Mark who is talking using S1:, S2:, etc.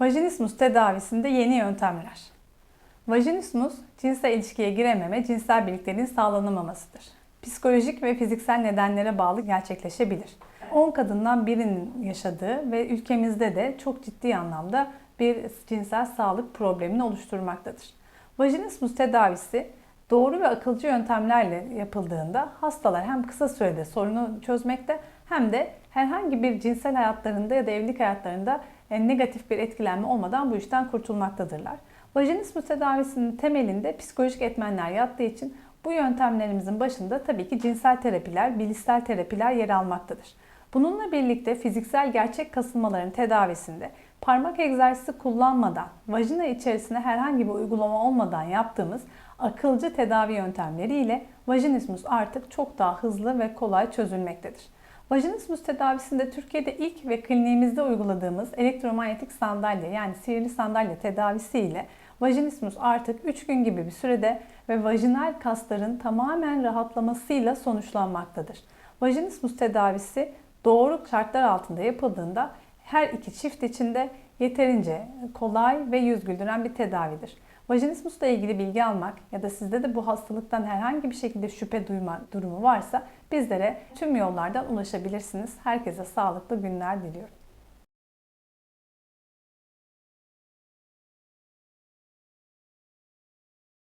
S1: Vajinismus tedavisinde yeni yöntemler. Vajinismus, cinsel ilişkiye girememe, cinsel birlikteliğin sağlanamamasıdır. Psikolojik ve fiziksel nedenlere bağlı gerçekleşebilir. 10 kadından birinin yaşadığı ve ülkemizde de çok ciddi anlamda bir cinsel sağlık problemini oluşturmaktadır. Vajinismus tedavisi doğru ve akılcı yöntemlerle yapıldığında hastalar hem kısa sürede sorunu çözmekte hem de herhangi bir cinsel hayatlarında ya da evlilik hayatlarında e, negatif bir etkilenme olmadan bu işten kurtulmaktadırlar. Vajinismus tedavisinin temelinde psikolojik etmenler yattığı için bu yöntemlerimizin başında tabii ki cinsel terapiler, bilişsel terapiler yer almaktadır. Bununla birlikte fiziksel gerçek kasılmaların tedavisinde parmak egzersizi kullanmadan, vajina içerisine herhangi bir uygulama olmadan yaptığımız akılcı tedavi yöntemleriyle vajinismus artık çok daha hızlı ve kolay çözülmektedir. Vajinismus tedavisinde Türkiye'de ilk ve kliniğimizde uyguladığımız elektromanyetik sandalye yani sihirli sandalye tedavisi ile vajinismus artık 3 gün gibi bir sürede ve vajinal kasların tamamen rahatlamasıyla sonuçlanmaktadır. Vajinismus tedavisi doğru şartlar altında yapıldığında her iki çift içinde yeterince kolay ve yüz güldüren bir tedavidir. Vajinismusla ilgili bilgi almak ya da sizde de bu hastalıktan herhangi bir şekilde şüphe duyma durumu varsa bizlere tüm yollardan ulaşabilirsiniz. Herkese sağlıklı günler diliyorum.